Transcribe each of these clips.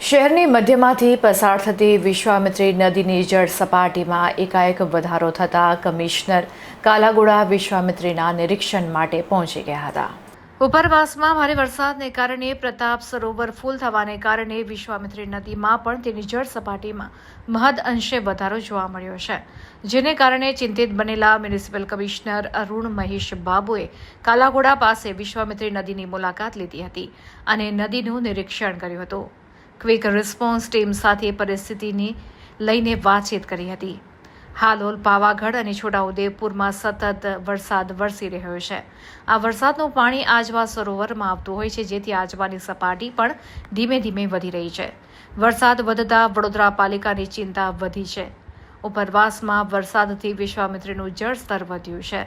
શહેરની મધ્યમાંથી પસાર થતી વિશ્વામિત્રી નદીની જળ સપાટીમાં એકાએક વધારો થતાં કમિશનર કાલાગોડા વિશ્વામિત્રીના નિરીક્ષણ માટે પહોંચી ગયા હતા. ઉપરવાસમાં ભારે વરસાદને કારણે પ્રતાપ સરોવર ફૂલ થવાને કારણે વિશ્વામિત્રી નદીમાં પણ તેની જળ સપાટીમાં મહદ અંશે વધારો જોવા મળ્યો છે, જેને કારણે ચિંતિત બનેલા મ્યુનિસિપલ કમિશનર અરુણ મહેશ બાબુએ કાલાઘોડા પાસે વિશ્વામિત્રી નદીની મુલાકાત લીધી હતી અને નદીનું નિરીક્ષણ કર્યું હતું. ક્વિક રિસ્પોન્સ ટીમ સાથે પરિસ્થિતિની લઈને વાતચીત કરી હતી. હાલોલ પાવાગઢ અને છોટાઉદેપુરમાં સતત વરસાદ વરસી રહ્યો છે. આ વરસાદનું પાણી આજવા સરોવરમાં આવતું હોય છે, જેથી આજવાની સપાટી પણ ધીમે ધીમે વધી રહી છે. વરસાદ વધતા વડોદરા પાલિકાની ચિંતા વધી છે. ઉપરવાસમાં વરસાદથી વિશ્વામિત્રીનું જળસ્તર વધ્યું છે.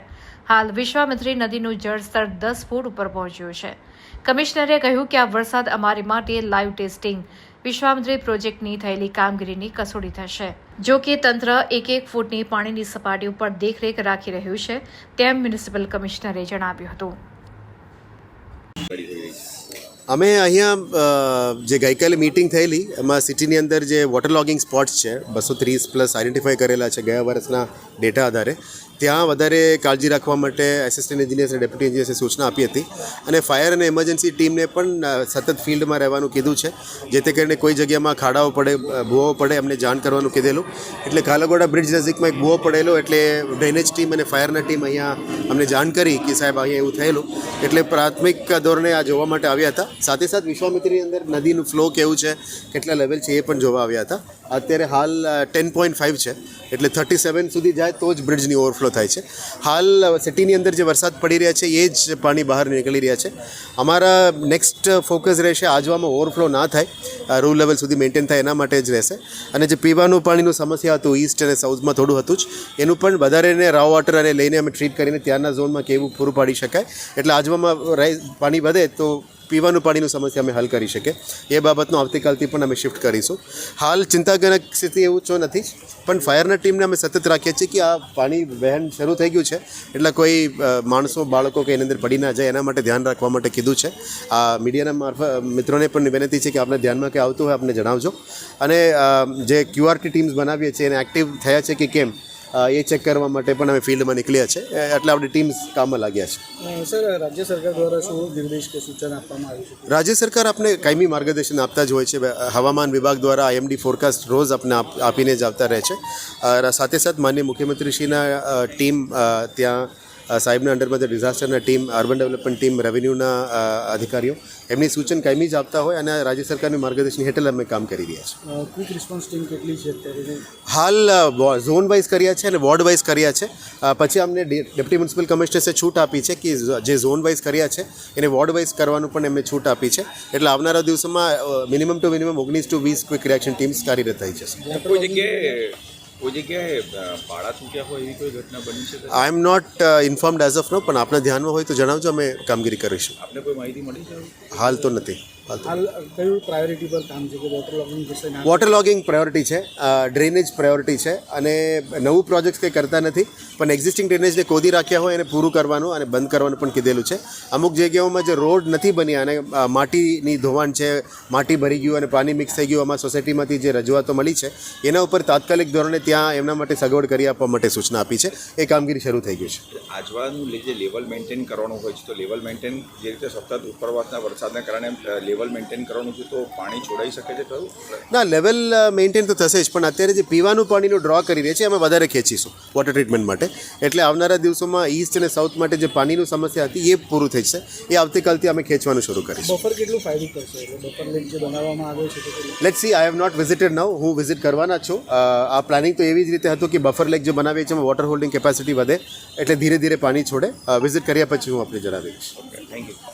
હાલ વિશ્વામિત્રી નદીનું જળસ્તર દસ ફૂટ ઉપર પહોંચ્યું છે. કમિશનરે કહ્યું કે આ વરસાદ અમારી માટે લાઈવ ટેસ્ટિંગ, વિશ્વામિત્રી પ્રોજેક્ટની થયેલી કામગીરીની કસોટી થશે. જો કે તંત્ર એક એક ફૂટની પાણીની સપાટી ઉપર દેખરેખ રાખી રહ્યું છે, તેમ મ્યુનિસિપલ કમિશનરે જણાવ્યું હતું. અમે અહીંયા જે ગઈકાલે મિટિંગ થયેલી, એમાં સિટીની અંદર જે વોટર લોગિંગ સ્પોટ્સ છે, બસો ત્રીસ પ્લસ આઈડેન્ટિફાઈ કરેલા છે, ગયા વર્ષના ડેટા આધારે ત્યાં વધારે કાળજી રાખવા માટે એસિસ્ટન્ટ એન્જિનિયર્સ અને ડેપ્યુટી એન્જિનિયર્સે સૂચના આપી હતી. અને ફાયર અને એમર્જન્સી ટીમને પણ સતત ફિલ્ડમાં રહેવાનું કીધું છે. જેથી કરીને કોઈ જગ્યામાં ખાડાઓ પડે ભૂવો પડે, એમને જાણ કરવાનું કીધેલું. એટલે કાલાગોડા બ્રિજ નજીકમાં એક ભૂવો પડેલો, એટલે ડ્રેનેજ ટીમ અને ફાયરના ટીમ અહીંયા અમને જાણ કરી કે સાહેબ અહીંયા એવું થયેલું. એટલે પ્રાથમિક ધોરણે આ જોવા માટે આવ્યા હતા. સાથે સાથે વિશ્વામિત્રીની અંદર નદીનું ફ્લો કેવું છે, કેટલા લેવલ છે એ પણ જોવા આવ્યા હતા. અત્યારે હાલ ટેન પોઈન્ટ ફાઇવ છે. એટલે થર્ટી સેવન સુધી જાય તો જ બ્રિજની ઓવરફ્લો થાય છે. હાલ સિટીની અંદર જે વરસાદ પડી રહ્યા છે, એ જ પાણી બહાર નીકળી રહ્યા છે. અમારા નેક્સ્ટ ફોકસ રહેશે આજવામાં ઓવરફ્લો ના થાય. રૂ લેવલ સુધી મેન્ટેન થાય એના માટે જ રહેશે. અને જે પીવાનું પાણીનું સમસ્યા હતું ઈસ્ટ અને સાઉથમાં થોડું હતું જ. એનું પણ વધારે એને રાવ વોટર અને લઈને અમે ટ્રીટ કરીને ત્યાંના ઝોનમાં કેવું પૂરું પાડી શકાય. એટલે આજવામાં રાઈ પાણી વધે તો પીવાનું પાણીનું સમસ્યા અમે હલ કરી શકીએ. એ બાબતનું આવતીકાલથી પણ અમે શિફ્ટ કરીશું. હાલ ચિંતાજનક સ્થિતિ એવું જો નથી પણ ફાયરના ટીમને અમે સતત રાખીએ છીએ કે આ પાણી વહેન શરૂ થઈ ગયું છે. એટલે કોઈ માણસો, બાળકો કે એની અંદર પડી ના જાય, એના માટે ધ્યાન રાખવા માટે કીધું છે. આ મીડિયાના મારફત મિત્રોને પણ વિનંતી છે કે આપણે ધ્યાનમાં કે આવતું હોય, આપને જણાવજો. અને જે ક્યુઆરટી ટીમ્સ બનાવીએ છીએ, એને એક્ટિવ થયા છે કે કેમ? એ ચેક કરવા માટે પણ અમે ફિલ્ડમાં નીકળ્યા છે. એટલે આપણી ટીમ્સ કામમાં લાગ્યા છે. સર રાજ્ય સરકાર દ્વારા શું નિર્દેશ કે સૂચન આપવામાં આવ્યું છે? રાજ્ય સરકાર આપને કાયમી માર્ગદર્શન આપતા જ હોય છે. હવામાન વિભાગ દ્વારા આઈએમડી ફોરકાસ્ટ રોજ આપને આપીને જ આવતા રહે છે. સાથે સાથે માન્ય મુખ્યમંત્રીશ્રીના ટીમ ત્યાં સાહેબના અંડરમાં જે ડિઝાસ્ટરના ટીમ અર્બન ડેવલપમેન્ટ ટીમ રેવન્યુના અધિકારીઓ એમની સૂચન કાયમી જ આપતા હોય અને રાજ્ય સરકારની માર્ગદર્શન હેઠળ અમે કામ કરી રહ્યા છીએ. ક્વિક રિસ્પોન્સ ટીમ કેટલી છે અત્યારે? હાલ ઝોન વાઇઝ કર્યા છે અને વોર્ડ વાઇઝ કર્યા છે. પછી અમને ડેપ્ટી ડેપ્યુટી મ્યુનિસિપલ કમિશનર્સે છૂટ આપી છે કે જે ઝોન વાઇઝ કર્યા છે એને વોર્ડ વાઇઝ કરવાનું પણ એમને છૂટ આપી છે. એટલે આવનારા દિવસોમાં મિનિમમ ટુ મિનિમમ ઓગણીસ ટુ વીસ ક્વિક રિએક્શન ટીમ્સ કાર્યરત થઈ જશે. કોઈ જગ્યાએ હોય એવી કોઈ ઘટના બની છે? I am not informed as of now પણ આપના ધ્યાનમાં હોય તો જણાવજો અમે કામગીરી કરીશું. આપને કોઈ માહિતી મળી છે? હાલ તો નથી. હાલ કયું પ્રાયોરિટી પર કામ છે કે વોટર લોગિંગ વિશે વોટર લોગિંગ પ્રાયોરિટી છે ડ્રેનેજ પ્રાયોરિટી છે અને નવું પ્રોજેક્ટ કંઈ કરતા નથી પણ એક્ઝિસ્ટિંગ ડ્રેનેજને કોદી રાખ્યા હોય એને પૂરું કરવાનું અને બંધ કરવાનું પણ કીધેલું છે. અમુક જગ્યાઓમાં જે રોડ નથી બન્યા અને માટીની ધોવાણ છે માટી ભરી ગયું અને પાણી મિક્સ થઈ ગયું આમાં સોસાયટીમાંથી જે રજૂઆતો મળી છે એના ઉપર તાત્કાલિક ધોરણે ત્યાં એમના માટે સગવડ કરી આપવા માટે સૂચના આપી છે. એ કામગીરી શરૂ થઈ ગઈ છે. આજવાનું જે લેવલ મેન્ટેન કરવાનું હોય છે તો લેવલ મેન્ટેન જે રીતે સતત ઉપરવાસના વરસાદના કારણે લેવલ મેન્ટેન કરવાનું છે તો પાણી છોડાઈ શકે છે ખરું? ના લેવલ મેન્ટેન તો થશે જ પણ અત્યારે જે પીવાનું પાણીનું ડ્રો કરી રહ્યા છે અમે વધારે ખેંચીશું વોટર ટ્રીટમેન્ટ માટે. એટલે આવનારા દિવસોમાં ઈસ્ટ અને સાઉથ માટે જે પાણીનું સમસ્યા હતી એ પૂરું થઈ જશે. એ આવતીકાલથી અમે ખેંચવાનું શરૂ કરીશું. બફર કેટલું ફાયદો કરશે? બફર લેક જે બનાવવામાં આવ્યો છે let see I have not visited now હું વિઝિટ કરવાના છું. આ પ્લાનિંગ તો એવી જ રીતે હતું કે બફર લેક જે બનાવીએ છીએ એમાં વોટર હોલ્ડિંગ કેપેસિટી વધે એટલે ધીરે ધીરે પાણી છોડે. વિઝિટ કર્યા પછી હું આપણે જણાવીશ. Okay thank you